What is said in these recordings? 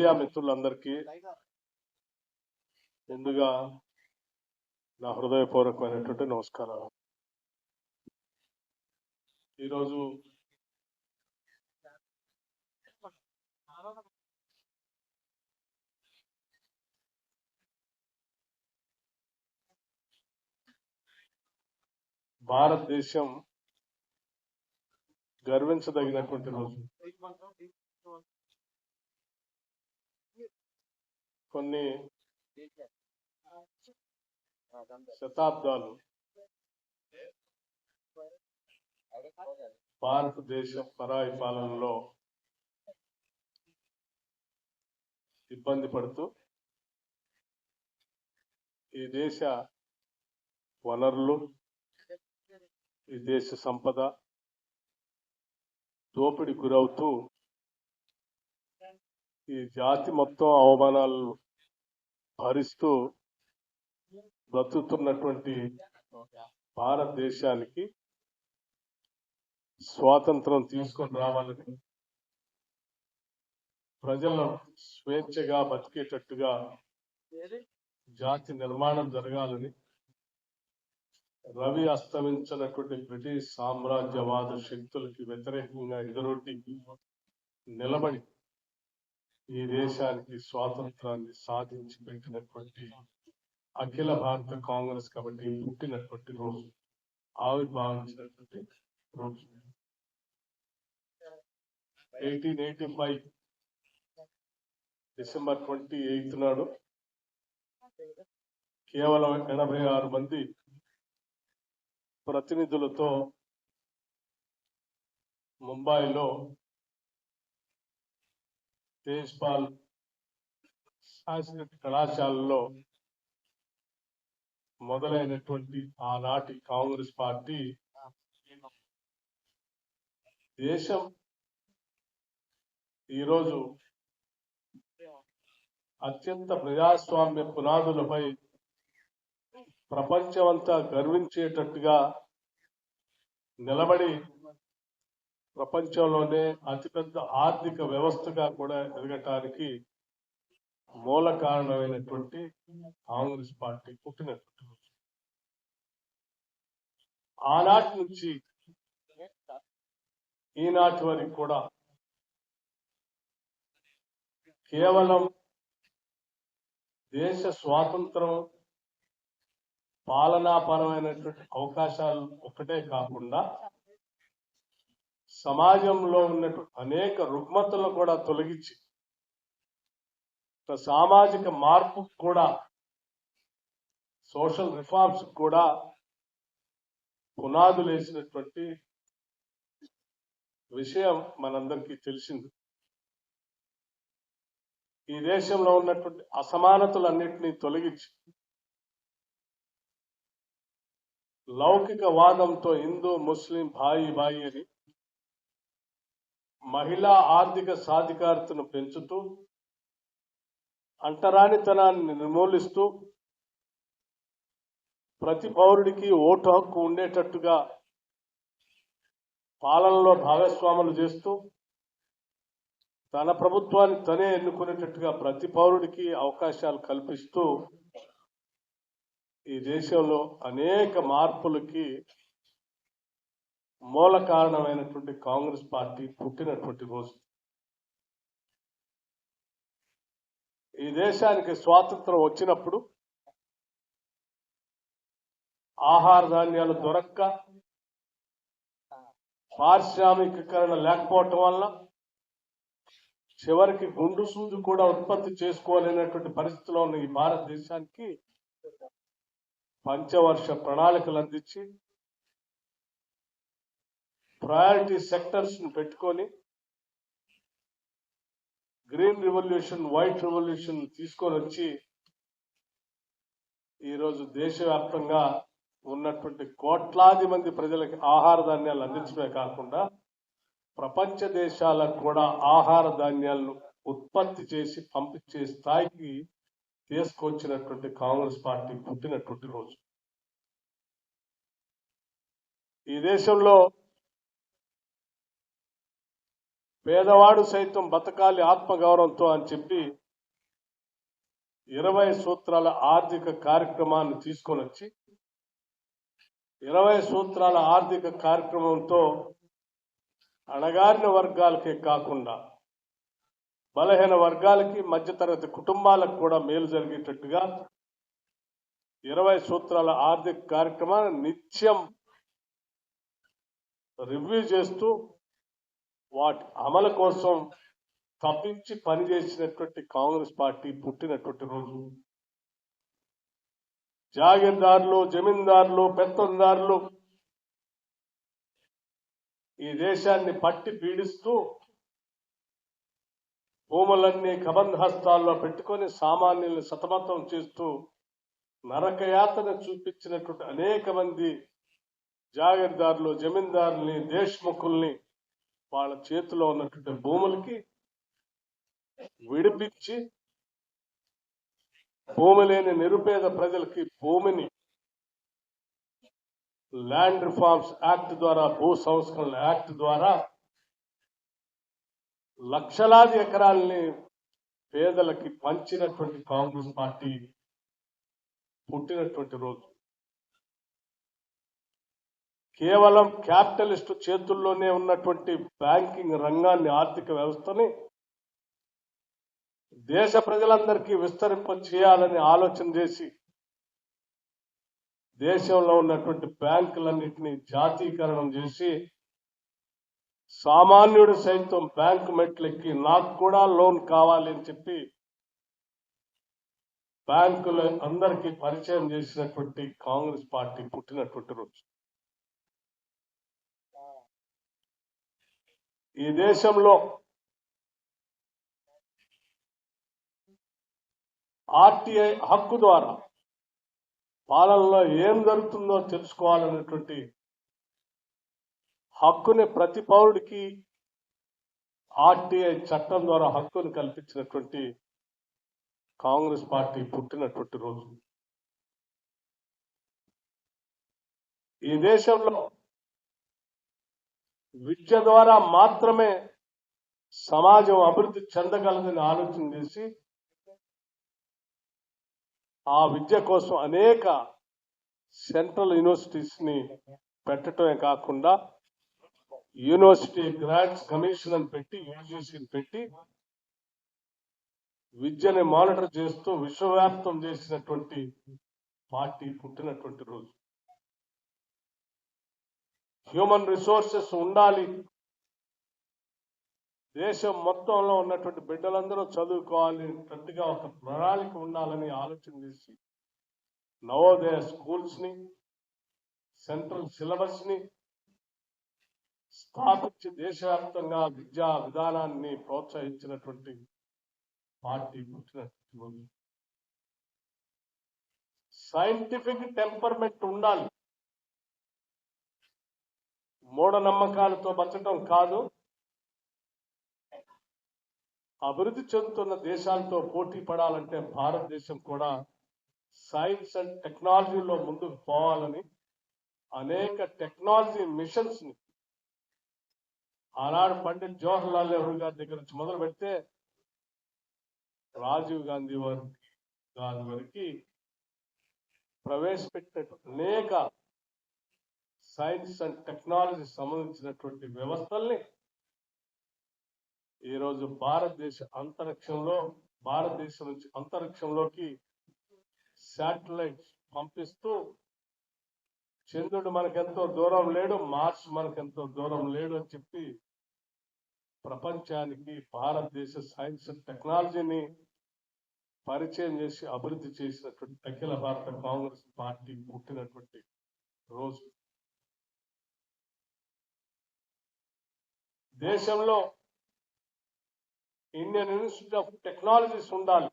Media మిత్రులందరికీ ముందుగా నా హృదయపూర్వకమైనటువంటి నమస్కారాలు. ఈరోజు భారతదేశం గర్వించదగినటువంటి రోజు. కొన్ని శతాబ్దాలు భారతదేశ పరాయి పాలనలో ఇబ్బంది పడుతూ ఈ దేశ వనరులు ఈ దేశ సంపద దోపిడి గురవుతూ ఈ జాతి మొత్తం అవమానాలు భరిస్తూ బ్రతుకుతున్నటువంటి భారతదేశానికి స్వాతంత్రం తీసుకొని రావాలని ప్రజలను స్వేచ్ఛగా బతికేటట్టుగా జాతి నిర్మాణం జరగాలని రవి అస్తమించినటువంటి బ్రిటిష్ సామ్రాజ్యవాద శక్తులకి వ్యతిరేకంగా ఎదురొడ్డి నిలబడి ఈ దేశానికి స్వాతంత్రాన్ని సాధించి పెట్టినటువంటి అఖిల భారత కాంగ్రెస్ కమిటీ పుట్టినటువంటి రోజు ఆవిర్భావించినటువంటి రోజు. Eighteen eighty five December twenty eighth నాడు కేవలం ఎనభై ఆరు మంది ప్రతినిధులతో ముంబైలో తేజ్పాల్ సాంస్కృతిక కళాశాలలో మొదలైనటువంటి ఆనాటి కాంగ్రెస్ పార్టీ దేశం ఈరోజు అత్యంత ప్రజాస్వామ్య పునాదులపై ప్రపంచమంతా గర్వించేటట్టుగా నిలబడి ప్రపంచంలోనే అతిపెద్ద ఆర్థిక వ్యవస్థగా కూడా ఎదగటానికి మూల కారణమైనటువంటి కాంగ్రెస్ పార్టీ పుట్టినటువంటి రోజు. ఆనాటి నుంచి ఈనాటి వరకు కూడా కేవలం దేశ స్వాతంత్రం పాలనాపరమైనటువంటి అవకాశాలు ఒకటే కాకుండా సమాజంలో ఉన్నటువంటి అనేక రుగ్మతలను కూడా తొలగించి సామాజిక మార్పు కూడా సోషల్ రిఫార్మ్స్ కూడా పునాదులు వేసినటువంటి విషయం మనందరికీ తెలిసింది. ఈ దేశంలో ఉన్నటువంటి అసమానతలన్నింటినీ తొలగించి లౌకిక వాదంతో హిందూ ముస్లిం భాయి బాయి అని మహిళా ఆర్థిక సాధికారతను పెంచుతూ అంటరానితనాన్ని నిర్మూలిస్తూ ప్రతి పౌరుడికి ఓటు హక్కు ఉండేటట్టుగా పాలనలో భాగస్వాములు చేస్తూ తన ప్రభుత్వాన్ని తనే ఎన్నుకునేటట్టుగా ప్రతి పౌరుడికి అవకాశాలు కల్పిస్తూ ఈ దేశంలో అనేక మార్పులకి మూల కారణమైనటువంటి కాంగ్రెస్ పార్టీ పుట్టినటువంటి రోజు. ఈ దేశానికి స్వాతంత్రం వచ్చినప్పుడు ఆహార ధాన్యాలు దొరక్క పారిశ్రామికీకరణ లేకపోవటం వల్ల చివరికి గుండు సూది కూడా ఉత్పత్తి చేసుకోలేనటువంటి పరిస్థితిలో ఉన్న ఈ భారతదేశానికి పంచవర్ష ప్రణాళికలు అందించి ప్రయారిటీ సెక్టర్స్ని పెట్టుకొని గ్రీన్ రివల్యూషన్ వైట్ రివల్యూషన్ తీసుకొని వచ్చి ఈరోజు దేశవ్యాప్తంగా ఉన్నటువంటి కోట్లాది మంది ప్రజలకి ఆహార ధాన్యాలు అందించడమే కాకుండా ప్రపంచ దేశాలకు కూడా ఆహార ధాన్యాలను ఉత్పత్తి చేసి పంపించే స్థాయికి తీసుకొచ్చినటువంటి కాంగ్రెస్ పార్టీ పుట్టినటువంటి రోజు. ఈ దేశంలో పేదవాడు సైతం బతకాలి ఆత్మగౌరవంతో అని చెప్పి ఇరవై సూత్రాల ఆర్థిక కార్యక్రమాన్ని తీసుకొని వచ్చి ఇరవై సూత్రాల ఆర్థిక కార్యక్రమంతో అణగారిన వర్గాలకే కాకుండా బలహీన వర్గాలకి మధ్యతరగతి కుటుంబాలకు కూడా మేలు జరిగేటట్టుగా ఇరవై సూత్రాల ఆర్థిక కార్యక్రమాన్ని నిత్యం రివ్యూ చేస్తూ వాటి అమలు కోసం తప్పించి పనిచేసినటువంటి కాంగ్రెస్ పార్టీ పుట్టినటువంటి రోజు. జాగీర్దారులు జమీందారులు పెత్తందారులు ఈ దేశాన్ని పట్టి పీడిస్తూ భూములన్నీ కబంధ హస్తాల్లో పెట్టుకొని సామాన్యుల్ని సతమతం చేస్తూ నరకయాతన చూపించినటువంటి అనేక మంది జాగీర్దారులు జమీందారుల్ని దేశ్ముఖుల్ని వాళ్ళ చేతిలో ఉన్నటువంటి భూములకి విడిపించి భూమి లేని నిరుపేద ప్రజలకి భూమిని ల్యాండ్ రిఫార్మ్స్ యాక్ట్ ద్వారా భూ సంస్కరణ యాక్ట్ ద్వారా లక్షలాది ఎకరాలని పేదలకి పంచినటువంటి కాంగ్రెస్ పార్టీ పుట్టినటువంటి రోజు. కేవలం క్యాపిటలిస్టు చేతుల్లోనే ఉన్నటువంటి బ్యాంకింగ్ రంగాన్ని ఆర్థిక వ్యవస్థని దేశ ప్రజలందరికీ విస్తరింప చేయాలని ఆలోచన చేసి దేశంలో ఉన్నటువంటి బ్యాంకులన్నింటినీ జాతీకరణం చేసి సామాన్యుడు సైతం బ్యాంకు మెట్లెక్కి నాకు కూడా లోన్ కావాలి అని చెప్పి బ్యాంకులు అందరికీ పరిచయం చేసినటువంటి కాంగ్రెస్ పార్టీ పుట్టినటువంటి రోజు. ఈ దేశంలో ఆర్టీఐ హక్కు ద్వారా పాలనలో ఏం జరుగుతుందో తెలుసుకోవాలనేటువంటి హక్కుని ప్రతి పౌరుడికి ఆర్టీఐ చట్టం ద్వారా హక్కుని కల్పించినటువంటి కాంగ్రెస్ పార్టీ పుట్టినటువంటి రోజు. ఈ దేశంలో విద్య ద్వారా మాత్రమే సమాజం అభివృద్ధి చెందగలదని ఆలోచన చేసి ఆ విద్య కోసం అనేక సెంట్రల్ యూనివర్సిటీస్ని పెట్టడమే కాకుండా యూనివర్సిటీ గ్రాంట్స్ కమిషన్ అని పెట్టి యూజీసీని పెట్టి విద్యని మానిటర్ చేస్తూ విశ్వవ్యాప్తం చేసినటువంటి పార్టీ పుట్టినటువంటి రోజు. హ్యూమన్ రిసోర్సెస్ ఉండాలి. దేశం మొత్తంలో ఉన్నటువంటి బిడ్డలందరూ చదువుకోవాలి ఒక ప్రణాళిక ఉండాలని ఆలోచన చేసి నవోదయ స్కూల్స్ని సెంట్రల్ సిలబస్ని స్థాపించి దేశవ్యాప్తంగా విద్యా విధానాన్ని ప్రోత్సహించినటువంటి పార్టీ పుట్టినటువంటి సైంటిఫిక్ టెంపర్మెంట్ ఉండాలి. మూఢనమ్మకాలతో బతకటం కాదు. అభివృద్ధి చెందుతున్న దేశాలతో పోటీ పడాలంటే భారతదేశం కూడా సైన్స్ అండ్ టెక్నాలజీలో ముందుకు పోవాలని అనేక టెక్నాలజీ మిషన్స్ని ఆనాడు పండిత్ జవహర్ లాల్ నెహ్రూ గారి దగ్గర నుంచి మొదలు పెడితే రాజీవ్ గాంధీ వారి గారి వరకు ప్రవేశపెట్టిన అనేక సైన్స్ అండ్ టెక్నాలజీ సంబంధించినటువంటి వ్యవస్థల్ని ఈరోజు భారతదేశ అంతరిక్షంలో భారతదేశం నుంచి అంతరిక్షంలోకి శాటిలైట్స్ పంపిస్తూ చంద్రుడు మనకెంతో దూరం లేడు మార్స్ మనకెంతో దూరం లేడు అని చెప్పి ప్రపంచానికి భారతదేశ సైన్స్ అండ్ టెక్నాలజీని పరిచయం చేసి అభివృద్ధి చేసినటువంటి అఖిల భారత కాంగ్రెస్ పార్టీ పుట్టినటువంటి రోజు. దేశంలో ఇండియన్ ఇన్స్టిట్యూట్ ఆఫ్ టెక్నాలజీస్ ఉండాలి.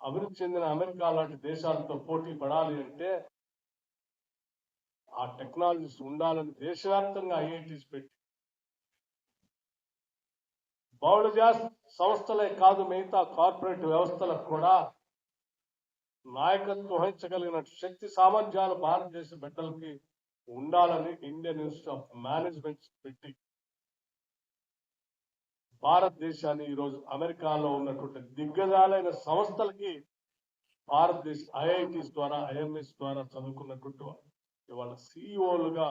అభివృద్ధి చెందిన అమెరికా లాంటి దేశాలతో పోటీ పడాలి అంటే ఆ టెక్నాలజీస్ ఉండాలని దేశవ్యాప్తంగా ఐఐటీస్ పెట్టి. బౌళజా సంస్థలే కాదు మిగతా కార్పొరేట్ వ్యవస్థలకు కూడా నాయకత్వం వహించగలిగిన శక్తి సామర్థ్యాలు భారతదేశ బిడ్డలకి ఉండాలని ఇండియన్ ఇన్స్టిట్యూట్ ఆఫ్ మేనేజ్మెంట్ పెట్టి భారతదేశాన్ని ఈరోజు అమెరికాలో ఉన్నటువంటి దిగ్గజాలైన సంస్థలకి భారతదేశ ఐఐటిస్ ద్వారా ఐఎంఎస్ ద్వారా చదువుకున్నటువంటి వాళ్ళ. సిఇఓలుగా